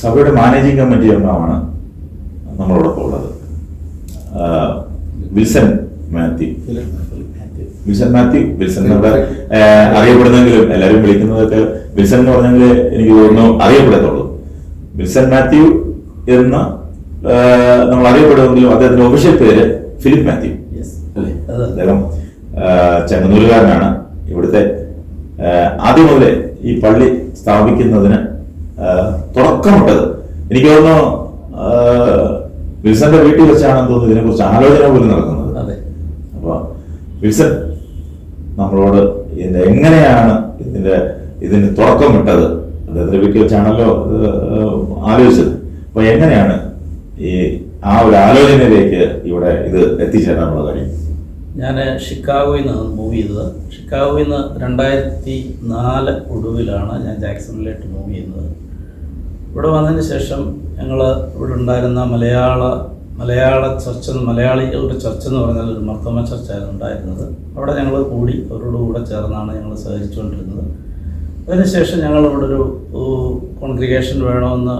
സഭയുടെ managing committee അംഗമാണ് നമ്മളോടൊപ്പം ഉള്ളത്. വിൽസൺ മാത്യു. വിൽസൺ മാത്യു വിൽസൺ നമ്മുടെ അറിയപ്പെടുന്നെങ്കിലും എല്ലാവരും വിളിക്കുന്നതൊക്കെ വിൽസൺ എന്ന് പറഞ്ഞെങ്കിൽ എനിക്ക് തോന്നുന്നു അറിയപ്പെടത്തുള്ളൂ. വിൽസൺ മാത്യു എന്ന് നമ്മൾ അറിയപ്പെടുമെങ്കിലും അദ്ദേഹത്തിന്റെ ഒഫീഷ്യൽ പേര് ഫിലിപ്പ് മാത്യു. അദ്ദേഹം ചെങ്ങന്നൂരുകാരനാണ് ഇവിടുത്തെ. ആദ്യം മുതലേ ഈ പള്ളി സ്ഥാപിക്കുന്നതിന് ആ, തുടക്കമിട്ടത്. എനിക്ക് തോന്നുന്നു വിൽസന്റെ വീട്ടിൽ വെച്ചാണെന്ന് തോന്നുന്നു ഇതിനെക്കുറിച്ച് ആലോചന പോലും നടക്കുന്നത്. അതെ. അപ്പൊ വിൽസൺ നമ്മളോട് ഇതിന്റെ എങ്ങനെയാണ് ഇതിന്റെ ഇതിന് തുറക്കമിട്ടത് അദ്ദേഹത്തിന്റെ വീട്ടിൽ വെച്ചാണല്ലോ ആലോചിച്ചത്. അപ്പൊ എങ്ങനെയാണ് ഈ ആ ഒരു ആലോചനയിലേക്ക് ഇവിടെ ഇത് എത്തിച്ചേരാനുള്ള കാര്യം? ഞാൻ ഷിക്കാഗോയിൽ നിന്ന് മൂവ് ചെയ്തത്. ഷിക്കാഗോയിൽ നിന്ന് രണ്ടായിരത്തി നാല് ഒടുവിലാണ് ഞാൻ ജാക്സണിലേക്ക് മൂവ് ചെയ്യുന്നത്. ഇവിടെ വന്നതിന് ശേഷം ഞങ്ങൾ ഇവിടെ ഉണ്ടായിരുന്ന മലയാള മലയാള ചർച്ച മലയാളികളുടെ ചർച്ച എന്ന് പറഞ്ഞാൽ ഒരു മർത്തമ ചർച്ചയായിരുന്നു ഉണ്ടായിരുന്നത്. അവിടെ ഞങ്ങൾ കൂടി അവരോട് കൂടെ ചേർന്നാണ് ഞങ്ങൾ സഹകരിച്ചുകൊണ്ടിരുന്നത്. അതിനുശേഷം ഞങ്ങൾ ഇവിടെ ഒരു കോൺഗ്രിഗേഷൻ വേണമെന്ന്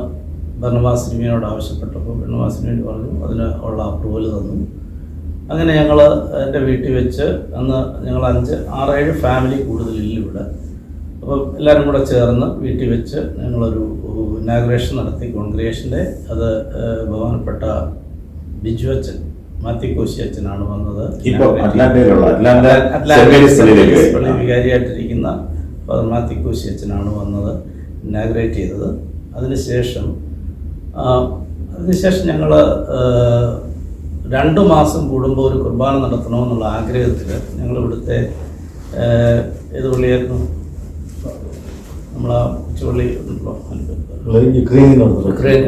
ഭരണവാസിനിയോട് ആവശ്യപ്പെട്ടപ്പോൾ ഭരണവാസിനി പറഞ്ഞു അതിന് ഉള്ള അപ്രൂവൽ തന്നു. അങ്ങനെ ഞങ്ങൾ എന്റെ വീട്ടിൽ വെച്ച് അന്ന് ഞങ്ങൾ അഞ്ച് ആറേഴ് ഫാമിലി കൂടുതലില്ല ഇവിടെ. അപ്പം എല്ലാവരും കൂടെ ചേർന്ന് വീട്ടിൽ വെച്ച് ഞങ്ങളൊരു ഇനാഗ്രേഷൻ നടത്തി. കോൺഗ്രേഷന്റെ അത് ബഹുമാനപ്പെട്ട ബിജു അച്ഛൻ മാത്തിക്കോശി അച്ഛനാണ് വന്നത്. പള്ളി വികാരിയായിട്ടിരിക്കുന്ന ഫാദർ മാത്തിക്കോശി അച്ഛനാണ് വന്നത് ഇനാഗ്രേറ്റ് ചെയ്തത്. അതിനുശേഷം അതിനുശേഷം ഞങ്ങൾ രണ്ട് മാസം കൂടുമ്പോൾ ഒരു കുർബാന നടത്തണമെന്നുള്ള ആഗ്രഹത്തിൽ ഏഹ്, ഏത് പള്ളിയായിരുന്നു? നമ്മളാ ചുള്ളി ഉണ്ടല്ലോ. ഉക്രൈൻ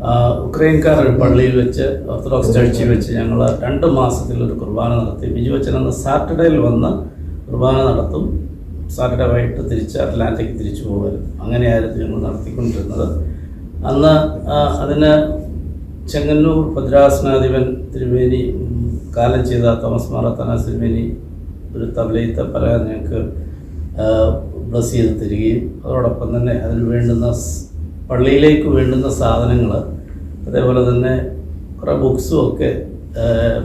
ആ, ഉക്രൈൻകാർ ഒരു പള്ളിയിൽ വെച്ച് ഓർത്തഡോക്സ് ചർച്ചിൽ വെച്ച് ഞങ്ങൾ രണ്ട് മാസത്തിൽ ഒരു കുർബാന നടത്തി. ബിജു അച്ഛൻ അന്ന് സാറ്റർഡേയിൽ വന്ന് കുർബാന നടത്തും. സാറ്റർഡേ വൈകിട്ട് തിരിച്ച് അറ്റ്ലാന്റിക് തിരിച്ചു പോകുമായിരുന്നു അങ്ങനെയായിരുന്നു ഞങ്ങൾ നടത്തിക്കൊണ്ടിരുന്നത്. അന്ന് ആ, അതിന് ചെങ്ങന്നൂർ ഭദ്രാസനാധിപൻ തിരുമേനി കാലം ചെയ്ത തോമസ് മാറത്താന തിരുമേനി ഒരു തബലയിത്ത പല ഞങ്ങൾക്ക് ബ്ലസ് ചെയ്ത് തരികയും അതോടൊപ്പം തന്നെ അതിന് വേണ്ടുന്ന പള്ളിയിലേക്ക് വേണ്ടുന്ന സാധനങ്ങൾ അതേപോലെ തന്നെ കുറേ ബുക്സും ഒക്കെ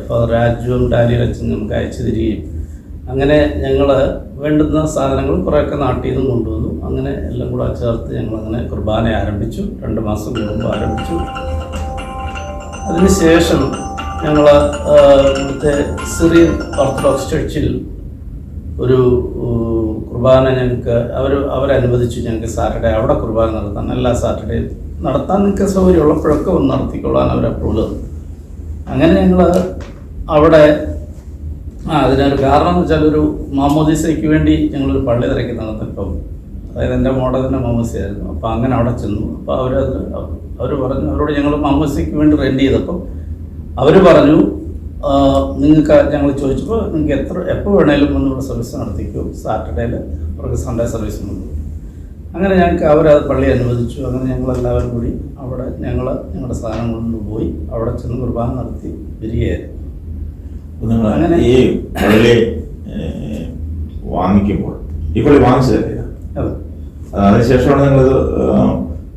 ഫാദർ രാജുവും ഡാനിയൽ അച്ഛൻ നമുക്ക് അയച്ചു തരികയും. അങ്ങനെ ഞങ്ങൾ വേണ്ടുന്ന സാധനങ്ങൾ കുറേയൊക്കെ നാട്ടിൽ നിന്നും കൊണ്ടുവന്നു. അങ്ങനെ എല്ലാം കൂടെ ചേർത്ത് ഞങ്ങളങ്ങനെ കുർബാന ആരംഭിച്ചു. രണ്ട് മാസം കൂടുമ്പോൾ ആരംഭിച്ചു. അതിനുശേഷം ഞങ്ങൾ ഇവിടുത്തെ സിറിയൻ ഓർത്തഡോക്സ് ചർച്ചിൽ ഒരു കുർബാന ഞങ്ങൾക്ക് അവർ അവരനുവദിച്ചു ഞങ്ങൾക്ക് സാറ്റർഡേ അവിടെ കുർബാന നടത്താൻ എല്ലാ സാറ്റർഡേ നടത്താൻ നിങ്ങൾക്ക് സൗകര്യമുള്ളപ്പോഴൊക്കെ ഒന്ന് നടത്തിക്കൊള്ളാൻ അവർ അപ്രൂവൽ തന്നു അങ്ങനെ ഞങ്ങൾ അവിടെ ആ അതിനൊരു കാരണം എന്ന് വെച്ചാൽ ഒരു മാമോദിസയ്ക്ക് വേണ്ടി ഞങ്ങളൊരു പള്ളി തിരക്കി നടത്തിപ്പം അതായത് എന്റെ മോഡലിന്റെ മാമോസിയായിരുന്നു അപ്പോൾ അങ്ങനെ അവിടെ ചെന്നു. അപ്പോൾ അവരത് അവർ പറഞ്ഞു അവരോട് ഞങ്ങൾ മാമോസിക്ക് വേണ്ടി റെന്റ് ചെയ്തപ്പോൾ അവർ പറഞ്ഞു നിങ്ങൾക്ക് ഞങ്ങൾ ചോദിച്ചപ്പോൾ നിങ്ങൾക്ക് എത്ര എപ്പോൾ വേണേലും വന്ന് ഇവിടെ സർവീസ് നടത്തിക്കും. സാറ്റർഡേയിൽ അവർക്ക് സൺഡേ സർവീസ് ഉണ്ട്. അങ്ങനെ ഞങ്ങൾക്ക് അവരത് പള്ളി അനുവദിച്ചു. അങ്ങനെ ഞങ്ങൾ എല്ലാവരും കൂടി അവിടെ ഞങ്ങൾ ഞങ്ങളുടെ സാധനം കൊണ്ടുപോയി അവിടെ ചെന്ന് കുർബാന നടത്തി വരികയായിരുന്നു. അങ്ങനെ- ഈ പള്ളി വാങ്ങിക്കുമ്പോൾ ഈ പള്ളി വാങ്ങിച്ചതല്ലേ? അതെ. അതിനുശേഷമാണ് നിങ്ങളിത്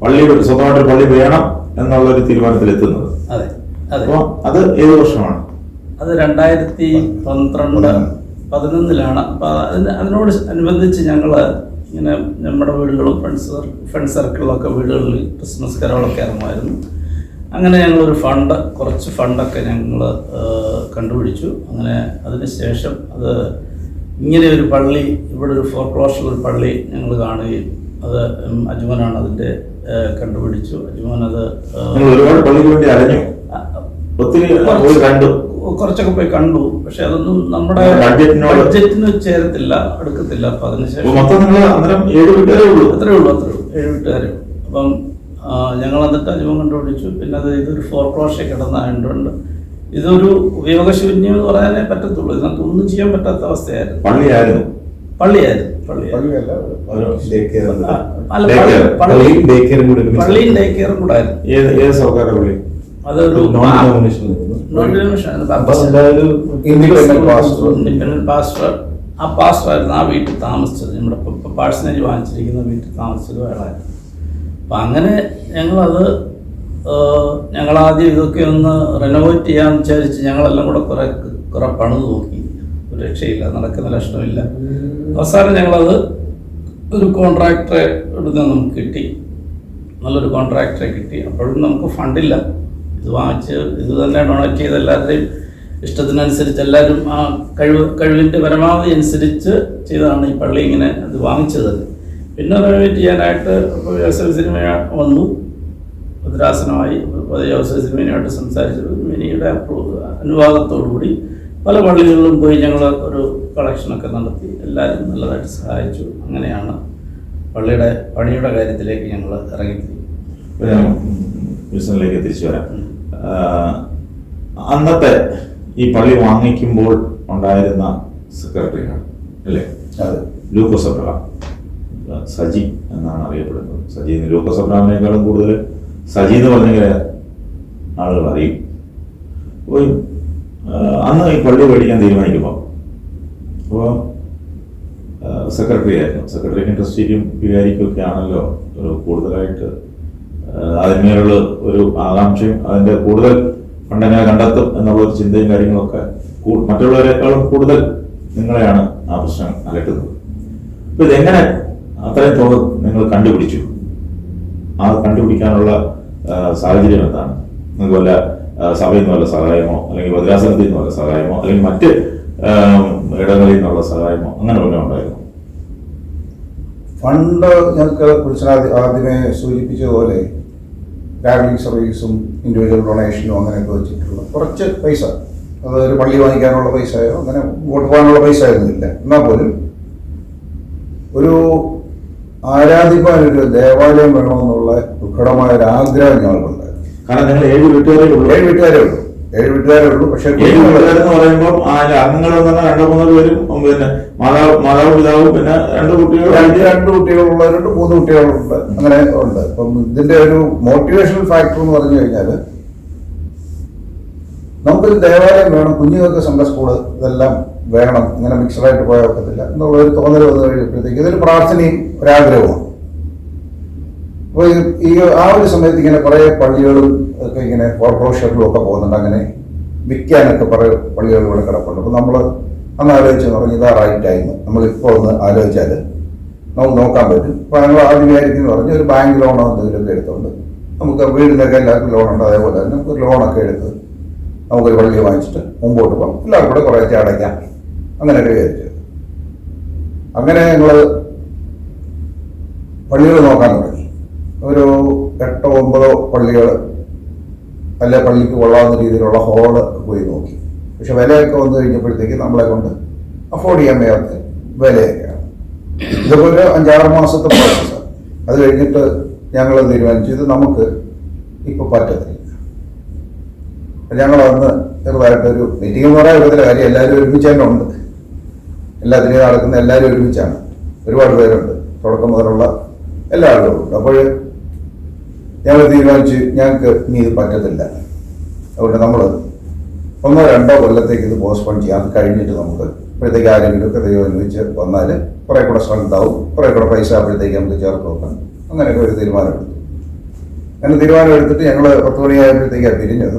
പള്ളിയുടെ പള്ളി സ്വന്തമായിട്ട് പള്ളി വേണം എന്നുള്ള ഒരു തീരുമാനത്തിൽ എത്തുന്നത് അതെ അതെ. അപ്പോൾ അത് ഏത് വർഷമാണ്? അത് രണ്ടായിരത്തി പന്ത്രണ്ട് പതിനൊന്നിലാണ്. അപ്പോൾ അതിന് അതിനോട് അനുബന്ധിച്ച് ഞങ്ങൾ ഇങ്ങനെ നമ്മുടെ വീടുകളും ഫ്രണ്ട്സ് ഫ്രണ്ട് സർക്കിളിലൊക്കെ വീടുകളിൽ ക്രിസ്മസ് കരോളൊക്കെ ഇറങ്ങുമായിരുന്നു. അങ്ങനെ ഞങ്ങളൊരു ഫണ്ട് കുറച്ച് ഫണ്ടൊക്കെ ഞങ്ങൾ കണ്ടുപിടിച്ചു. അങ്ങനെ അതിന് ശേഷം അത് ഇങ്ങനെ ഒരു പള്ളി ഇവിടെ ഒരു ഫോർ ഫോർക്ലോഷർ ഒരു പള്ളി ഞങ്ങൾ കാണുകയും അത് അജ്മനാണ് അതിന്റെ കണ്ടുപിടിച്ചു. അജ്മൻ അത് ഒരുപാട് പള്ളിക്ക് വേണ്ടി അലഞ്ഞു. ഒത്തിരി കണ്ടു. കുറച്ചൊക്കെ പോയി കണ്ടു. പക്ഷെ അതൊന്നും നമ്മുടെ ബഡ്ജറ്റിനോട് ബഡ്ജറ്റിന് ചേരത്തില്ല അടുക്കത്തില്ല അപ്പൊ അതിനുശേഷം മൊത്തം നിങ്ങൾ അന്നേരം ഏഴ് വീട്ടുകാരേ ഉള്ളൂ. അത്രേ ഉള്ളൂ അത്രേ ഉള്ളൂ. ഏഴ് വീട്ടുകാരും. അപ്പം ഞങ്ങൾ എന്നിട്ട് അജുവം കണ്ടുപിടിച്ചു. പിന്നെ അത് ഇതൊരു ഫോർ ഫോർക്ലോഷ കിടന്നായതുകൊണ്ട് ഇതൊരു ഉപയോഗശൂന്യം എന്ന് പറയാനേ പറ്റത്തുള്ളൂ. ഇതിനകത്ത് ഒന്നും ചെയ്യാൻ പറ്റാത്ത അവസ്ഥയായിരുന്നു. പള്ളിയായിരുന്നു. പള്ളിയായിരുന്നു പള്ളിയും ഡേ കെയറും കൂടി ഒരുമിച്ച്. പള്ളിയും ഡേ കെയറും കൂടെ ആയിരുന്നു. ഏത് ഏത് സർക്കാർ പള്ളി? അതൊരു നോൺ ഇൻഡിപെൻഡന്റ് പാസ്റ്റർ ആ പാസ്റ്റർ ആയിരുന്നു ആ വീട്ടിൽ താമസിച്ചത്. നമ്മുടെ പാഴ്സനേജ് വാങ്ങിച്ചിരിക്കുന്ന വീട്ടിൽ താമസിച്ചത് അയാളായിരുന്നു അപ്പം അങ്ങനെ ഞങ്ങളത് ഞങ്ങൾ ആദ്യം ഇതൊക്കെ ഒന്ന് റെനോവേറ്റ് ചെയ്യാമെന്ന് വിചാരിച്ച് ഞങ്ങളെല്ലാം കൂടെ കുറേ കുറേ പണിത് നോക്കി. ഒരു രക്ഷയില്ല. നടക്കുന്ന ലക്ഷണമില്ല അവസാനം ഞങ്ങളത് ഒരു കോൺട്രാക്ടറെ ഇവിടുന്ന് നമുക്ക് കിട്ടി. നല്ലൊരു കോൺട്രാക്ടറെ കിട്ടി. അപ്പോഴും നമുക്ക് ഫണ്ടില്ല ഇത് വാങ്ങിച്ച് ഇത് തന്നെ ഡൊണേറ്റ് ചെയ്ത് എല്ലാവരുടെയും ഇഷ്ടത്തിനനുസരിച്ച് എല്ലാവരും ആ കഴിവ് കഴിവിന്റെ പരമാവധി അനുസരിച്ച് ചെയ്താണ് ഈ പള്ളി ഇങ്ങനെ അത് വാങ്ങിച്ചത് പിന്നെ റെനോവേറ്റ് ചെയ്യാനായിട്ട് വ്യവസായ സിനിമ വന്നു ഭദ്രാസനമായി വ്യവസായ സിനിമയുമായിട്ട് സംസാരിച്ചത് മിനിയുടെ അനുവാദത്തോടുകൂടി പല പള്ളികളിലും പോയി ഞങ്ങൾ ഒരു കളക്ഷനൊക്കെ നടത്തി എല്ലാവരും നല്ലതായിട്ട് സഹായിച്ചു അങ്ങനെയാണ് പള്ളിയുടെ പണിയുടെ കാര്യത്തിലേക്ക് ഞങ്ങൾ ഇറങ്ങി ഇപ്പൊ ഞാൻ വിൽസണിലേക്ക് തിരിച്ചു വരാം അന്നത്തെ ഈ പള്ളി വാങ്ങിക്കുമ്പോൾ ഉണ്ടായിരുന്ന സെക്രട്ടറിയാണ് അല്ലേ? അതെ. ലൂക്കോസ് അബ്രഹാം സജി എന്നാണ് അറിയപ്പെടുന്നത്. സജി ലൂക്കോസ് അബ്രഹാമിനേക്കാളും കൂടുതൽ സജി എന്ന് പറഞ്ഞെങ്കിൽ ആളുകൾ അറിയും. അപ്പോൾ അന്ന് ഈ പള്ളി മേടിക്കാൻ തീരുമാനിക്കുമ്പോൾ അപ്പോൾ സെക്രട്ടറി ആയിരുന്നു. സെക്രട്ടറിക്കും ട്രസ്റ്റിക്കും വികാരിക്കും ഒക്കെ ആണല്ലോ ഒരു കൂടുതലായിട്ട് അതിന്മേലുള്ള ഒരു ആകാംക്ഷയും അതിന്റെ കൂടുതൽ ഫണ്ട് എങ്ങനെ കണ്ടെത്തും എന്നുള്ള ഒരു ചിന്തയും കാര്യങ്ങളൊക്കെ മറ്റുള്ളവരെക്കാളും കൂടുതൽ നിങ്ങളെയാണ് ആ പ്രശ്നം അലട്ടുന്നത്. അപ്പൊ ഇതെങ്ങനെ അത്രയും തോത് നിങ്ങൾ കണ്ടുപിടിച്ചു. ആ കണ്ടുപിടിക്കാനുള്ള സാഹചര്യം എന്താണ്? നിങ്ങൾക്ക് വല്ല സഭയിൽ നിന്ന് വല്ല സഹായമോ അല്ലെങ്കിൽ ഭദ്രാസനത്തിൽ നിന്ന് വല്ല സഹായമോ അല്ലെങ്കിൽ മറ്റ് ഇടങ്ങളിൽ നിന്നുള്ള സഹായമോ അങ്ങനെ വല്ലതും ഉണ്ടായിരുന്നു? ഫണ്ട് ഞങ്ങൾക്ക് കുറിച്ച് ആദ്യമേ സൂചിപ്പിച്ചതുപോലെ കാത്തലിക് സർവീസും ഇൻഡിവിജ്വൽ ഡൊണേഷനും അങ്ങനെയൊക്കെ വെച്ചിട്ടുള്ള കുറച്ച് പൈസ. അത് ഒരു പള്ളി വാങ്ങിക്കാനുള്ള പൈസയോ അങ്ങനെ വോട്ട് പോകാനുള്ള പൈസ ഒന്നുമില്ല എന്നാൽ പോലും ഒരു ആരാധിപ്പാൻ ഒരു ദേവാലയം വേണമെന്നുള്ള ദുഃഖടമായ ഒരു ആഗ്രഹം ഞങ്ങൾക്കുണ്ട്. കാരണം നിങ്ങൾ ഏഴ് വീട്ടുകാരേ ഉള്ളൂ. ഏഴ് വീട്ടുകാരേ ഉള്ളൂ. ഏഴ് വീട്ടുകാരേ ഉള്ളൂ. പക്ഷേ ഏഴ് വീട്ടുകാരെന്ന് പറയുമ്പോൾ എന്ന് പറഞ്ഞാൽ രണ്ടോ മൂന്നോ പേരും പിന്നെ മാതാവ് മാതാവ് പിതാവും പിന്നെ രണ്ട് കുട്ടികൾ രണ്ട് രണ്ട് മൂന്ന് കുട്ടികളുണ്ട്. അങ്ങനെ ഉണ്ട്. അപ്പം ഇതിന്റെ ഒരു മോട്ടിവേഷണൽ ഫാക്ടർ എന്ന് പറഞ്ഞു കഴിഞ്ഞാൽ നമുക്കൊരു ദേവാലയം വേണം കുഞ്ഞുങ്ങൾക്ക് സൺഡേ സ്കൂൾ ഇതെല്ലാം വേണം ഇങ്ങനെ മിക്സഡായിട്ട് പോയാൽ ഒക്കത്തില്ല എന്നുള്ള ഒരു തോന്നൽ വന്നു കഴിഞ്ഞപ്പോഴത്തേക്ക് ഇതൊരു പ്രാർത്ഥനയും ഒരാഗ്രഹവും അപ്പോൾ ഈ ആ ഒരു സമയത്ത് ഇങ്ങനെ കുറേ പള്ളികളും ഒക്കെ ഇങ്ങനെ കോർപ്പറേഷനിലും ഒക്കെ പോകുന്നുണ്ട്. അങ്ങനെ വിൽക്കാനൊക്കെ കുറേ പള്ളികൾ ഇവിടെ കിടപ്പുണ്ട്. അപ്പോൾ നമ്മൾ അന്ന് ആലോചിച്ച് പറഞ്ഞു ഇതാ റൈറ്റ് ടൈം നമ്മളിപ്പോൾ ഒന്ന് ആലോചിച്ചാൽ നമുക്ക് നോക്കാൻ പറ്റും. അപ്പോൾ ഞങ്ങൾ ആദ്യം വിചാരിക്കുന്നു പറഞ്ഞ് ഒരു ബാങ്ക് ലോണോ എന്തെങ്കിലുമൊക്കെ എടുത്തുകൊണ്ട് നമുക്ക് വീടിനൊക്കെ എല്ലാവർക്കും ലോൺ ഉണ്ട്. അതേപോലെ തന്നെ നമുക്ക് ലോണൊക്കെ എടുത്ത് നമുക്കൊരു വള്ളി വാങ്ങിച്ചിട്ട് മുമ്പോട്ട് പോകാം. എല്ലാവർക്കും കൂടെ കുറേശ്ശെ അടയ്ക്കാം. അങ്ങനെയൊക്കെ വിചാരിച്ചു. അങ്ങനെ ഞങ്ങൾ പള്ളികൾ നോക്കാൻ തുടങ്ങി. ഒരു എട്ടോ ഒമ്പതോ പള്ളികൾ അല്ലെ പള്ളിക്ക് കൊള്ളാവുന്ന രീതിയിലുള്ള ഹോൾ പോയി നോക്കി. പക്ഷെ വിലയൊക്കെ വന്നു കഴിഞ്ഞപ്പോഴത്തേക്ക് നമ്മളെ കൊണ്ട് അഫോർഡ് ചെയ്യാൻ വയ്യാത്ത വിലയൊക്കെയാണ്. ഇതുപോലെ അഞ്ചാറ് മാസത്തെ പ്രോസസ്സാണ് അത് കഴിഞ്ഞിട്ട് ഞങ്ങൾ തീരുമാനിച്ചു ഇത് നമുക്ക് ഇപ്പോൾ പറ്റത്തില്ല. ഞങ്ങൾ അന്ന് ചെറുതായിട്ടൊരു മീറ്റിംഗ് എന്ന് പറയാൻ വിധത്തിലെ കാര്യം എല്ലാവരും ഒരുമിച്ച് തന്നെ ഉണ്ട്. എല്ലാത്തിനും നടക്കുന്ന എല്ലാവരും ഒരുമിച്ചാണ്. ഒരുപാട് പേരുണ്ട്. തുടക്കം മുതലുള്ള എല്ലാ ആളുകളും ഉണ്ട്. അപ്പോൾ ഞങ്ങൾ തീരുമാനിച്ച് ഞങ്ങൾക്ക് ഇനി ഇത് പറ്റത്തില്ല. അതുകൊണ്ട് നമ്മൾ ഒന്നോ രണ്ടോ കൊല്ലത്തേക്ക് ഇത് പോസ്റ്റ്പോൺ ചെയ്യാം. അത് കഴിഞ്ഞിട്ട് നമുക്ക് അപ്പോഴത്തേക്ക് ആരെങ്കിലും ഒക്കെ ദൈവം അനുവദിച്ച് വന്നാൽ കുറേ കൂടെ സ്ട്രെങ്ത് ആവും കുറേ കൂടെ പൈസ അപ്പോഴത്തേക്ക് നമുക്ക് ചേർത്ത് വെക്കാം. അങ്ങനെയൊക്കെ ഒരു തീരുമാനമെടുത്തു. അങ്ങനെ തീരുമാനം എടുത്തിട്ട് ഞങ്ങൾ പത്ത് മണിയായപ്പോഴത്തേക്കാണ് പിരിഞ്ഞത്.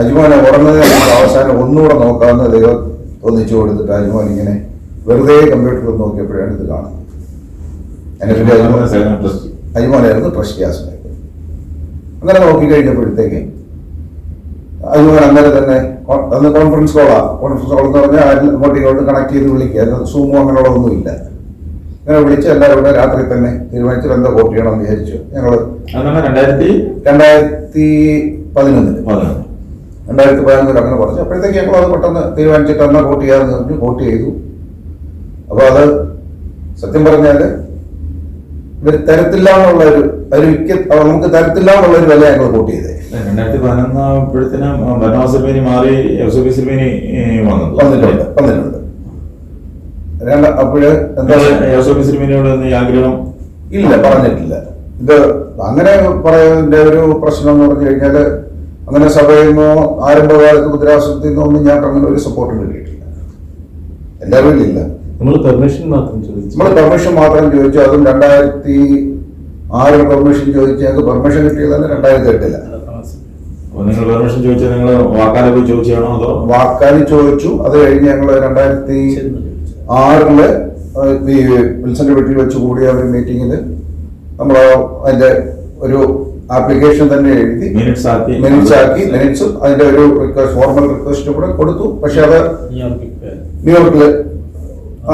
അജ്മാനെ ഉറന്നത് അവസാനം ഒന്നുകൂടെ നോക്കാമെന്ന് ദൈവം ഒന്നിച്ചു കൊടുത്തിട്ട് അജ്മാൻ ഇങ്ങനെ വെറുതെ കമ്പ്യൂട്ടറിൽ നോക്കിയപ്പോഴാണ് ഇത് കാണുന്നത്. അതിനെപ്പറ്റി അജ്മാനായിരുന്നു ട്രസ്റ്റ് ആ അങ്ങനെ നോക്കി അജ്മാൻ അങ്ങനെ തന്നെ അന്ന് കോൺഫറൻസ് കോളാ കോൺഫറൻസ് കോൾ എന്ന് പറഞ്ഞാൽ അങ്ങോട്ടും ഇങ്ങോട്ട് കണക്ട് ചെയ്ത് വിളിക്കുക. സൂമോ അങ്ങനെയുള്ള ഒന്നുമില്ല. ഞങ്ങൾ വിളിച്ച് എല്ലാവരും ഇവിടെ രാത്രി തന്നെ തീരുമാനിച്ചു എന്താ വോട്ട് ചെയ്യണമെന്ന് വിചാരിച്ചു. ഞങ്ങൾ രണ്ടായിരത്തി രണ്ടായിരത്തി പതിനൊന്നിൽ രണ്ടായിരത്തി പതിനൊന്നിൽ അങ്ങനെ പറഞ്ഞു. അപ്പോഴത്തേക്ക് ഞങ്ങൾ അത് പെട്ടെന്ന് തീരുമാനിച്ചിട്ട് എന്നാ വോട്ട് ചെയ്യാമെന്ന് പറഞ്ഞു. വോട്ട് ചെയ്തു. അപ്പോൾ അത് സത്യം പറഞ്ഞാൽ ഇവർ തരത്തില്ല എന്നുള്ള ഒരു ഒരു നമുക്ക് തരത്തില്ല എന്നുള്ള ഒരു വില ഞങ്ങൾ വോട്ട് ചെയ്തേ. രണ്ടായിരത്തി പതിനൊന്നാകുമ്പോഴത്തേനും ഭരണവാസപ്പേനി മാറി സിൽമേനി വന്നു വന്നിട്ടുണ്ട്. വന്നിട്ടുണ്ട് അപ്പോഴ് എന്താ ആഗ്രഹം? ഇല്ല പറഞ്ഞിട്ടില്ല. ഇത് അങ്ങനെ പറയുന്നതിന്റെ ഒരു പ്രശ്നം എന്ന് പറഞ്ഞു കഴിഞ്ഞാൽ അങ്ങനെ സഭയിൽ നിന്നോ ആരംഭകാലത്ത് മുദ്രാസനത്തിൽ നിന്നോ ഒന്നും ഞങ്ങൾക്ക് അങ്ങനെ ഒരു സപ്പോർട്ട് കിട്ടിയിട്ടില്ല. എന്റെ അറിവിലില്ല നമ്മൾ പെർമിഷൻ മാത്രം ചോദിച്ചു. നമ്മൾ പെർമിഷൻ മാത്രം ചോദിച്ചു. അതും രണ്ടായിരത്തി ആറ് പെർമിഷൻ ചോദിച്ചു. ഞങ്ങൾക്ക് പെർമിഷൻ കിട്ടിയത് തന്നെ രണ്ടായിരത്തി എട്ടില്ല അപ്പൊ നിങ്ങൾ പെർമിഷൻ ചോദിച്ചാൽ നിങ്ങൾ വാക്കാലെ പോയി ചോദിച്ചാണോ അതോ? വാക്കാലി ചോദിച്ചു. അത് കഴിഞ്ഞ് ഞങ്ങൾ രണ്ടായിരത്തി ആറിൽ ഈ വിൽസന്റെ വീട്ടിൽ വെച്ച് കൂടിയ ഒരു മീറ്റിംഗിൽ നമ്മൾ അതിന്റെ ഒരു ആപ്ലിക്കേഷൻ തന്നെ എഴുതി മിനിറ്റ്സ് ആക്കി. മിനിറ്റ്സ് ആക്കി. മിനിറ്റ്സും അതിന്റെ ഒരു റിക്വസ്റ്റ് ഫോർമൽ റിക്വസ്റ്റ് കൂടെ കൊടുത്തു. പക്ഷെ അത് ന്യൂയോർക്കിൽ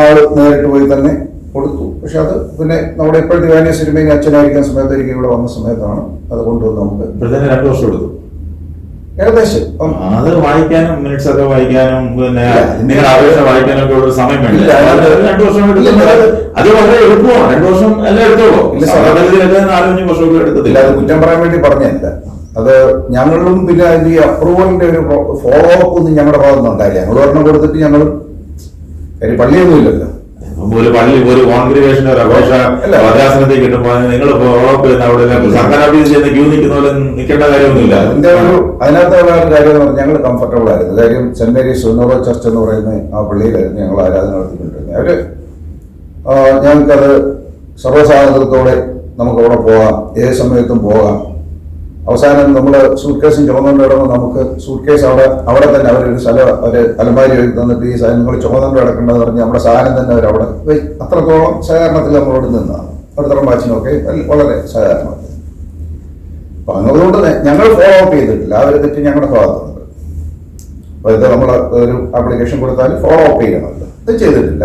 ആൾ നേരിട്ട് പോയി തന്നെ കൊടുത്തു. പക്ഷെ അത് പിന്നെ നമ്മുടെ ഇപ്പോഴത്തെ വാനിയ സിനിമയിൽ അച്ഛനായിരിക്കുന്ന സമയത്ത് എനിക്ക് ഇവിടെ വന്ന സമയത്താണ് അത് കൊണ്ടുവന്ന് നമുക്ക്. രണ്ട് രണ്ടു വർഷം എടുത്തു. ഏകദേശം അത് വായിക്കാനും മിനിറ്റ്സ് ഒക്കെ വായിക്കാനും പിന്നെ നിങ്ങളുടെ അപേക്ഷ വായിക്കാനും ഒക്കെ ഉള്ള സമയം വേണ്ട? രണ്ടു വർഷം അത് വളരെ എളുപ്പമാണ്. രണ്ടു വർഷം എല്ലാം എടുത്തോളൂ? നാലഞ്ച് വർഷമൊക്കെ എടുത്തില്ല എടുക്കത്തില്ല. അത് കുറ്റം പറയാൻ വേണ്ടി പറഞ്ഞല്ല അത് ഞങ്ങളും പിന്നെ അതിന്റെ അപ്രൂവലിന്റെ ഒരു ഫോളോ അപ്പ് ഒന്നും ഞങ്ങളുടെ ഭാഗത്തുനിന്ന് ഉണ്ടായില്ല. ഞങ്ങൾ ഒരെണ്ണം കൊടുത്തിട്ട് ഞങ്ങൾ പള്ളിയൊന്നുമില്ലല്ലോ. പള്ളിയൊന്നും ഇല്ലല്ലോ ഇപ്പം ഒരു പള്ളി ഒരു കോൺഗ്രിഗേഷൻ ഒരു അപേക്ഷ. ഭദ്രാസനത്തിൽ കിട്ടുമ്പോൾ നിങ്ങൾ ഉറപ്പ് അവിടെ സർക്കാർ ഓഫീസിൽ ചെന്ന് ക്യൂ നിൽക്കുന്ന പോലെ നിൽക്കേണ്ട കാര്യമൊന്നുമില്ല. എന്റെ ഒരു അതിനകത്തുള്ള ഒരു കാര്യം എന്ന് പറഞ്ഞാൽ ഞങ്ങൾ കംഫർട്ടബിൾ ആയിരുന്നു. കാര്യം സെന്റ് മേരീസ് സുനോറോ ചർച്ച് എന്ന് പറയുന്ന ആ പള്ളിയിലായിരുന്നു ഞങ്ങൾ ആരാധന നടത്തിക്കൊണ്ടിരുന്നത്. അവർ ഞങ്ങൾക്കത് സർവസാധനത്തോടെ നമുക്ക് അവിടെ പോകാം. ഏത് സമയത്തും പോകാം. അവസാനം നമ്മൾ സൂട്ട് കേസും ചുമന്നുകൊണ്ട് കിടന്ന് നമുക്ക് സൂട്ട് കേസ് അവിടെ അവിടെ തന്നെ അവരൊരു സ്ഥലം ഒരു അലമാരി എഴുതി തന്നിട്ട് ഈ സാധനങ്ങൾ ചുമന്നുകൊണ്ട് കിടക്കേണ്ടതെന്ന് പറഞ്ഞ് നമ്മുടെ സാധനം തന്നെ അവർ അവിടെ അത്രത്തോളം സഹകരണത്തിൽ നമ്മളോട് നിന്നാണ്. അടുത്തറം വാച്ചിനൊക്കെ വളരെ സഹകരണം അപ്പൊ അതുകൊണ്ട് ഞങ്ങൾ ഫോളോ അപ്പ് ചെയ്തിട്ടില്ല. അവർ ഒരു തെറ്റ് ഞങ്ങളുടെ ഭാഗത്തുണ്ട് അപ്പൊ ഇത് നമ്മൾ ഒരു ആപ്ലിക്കേഷൻ കൊടുത്താൽ ഫോളോ അപ്പ് ചെയ്യണമല്ലോ ഇത് ചെയ്തിട്ടില്ല.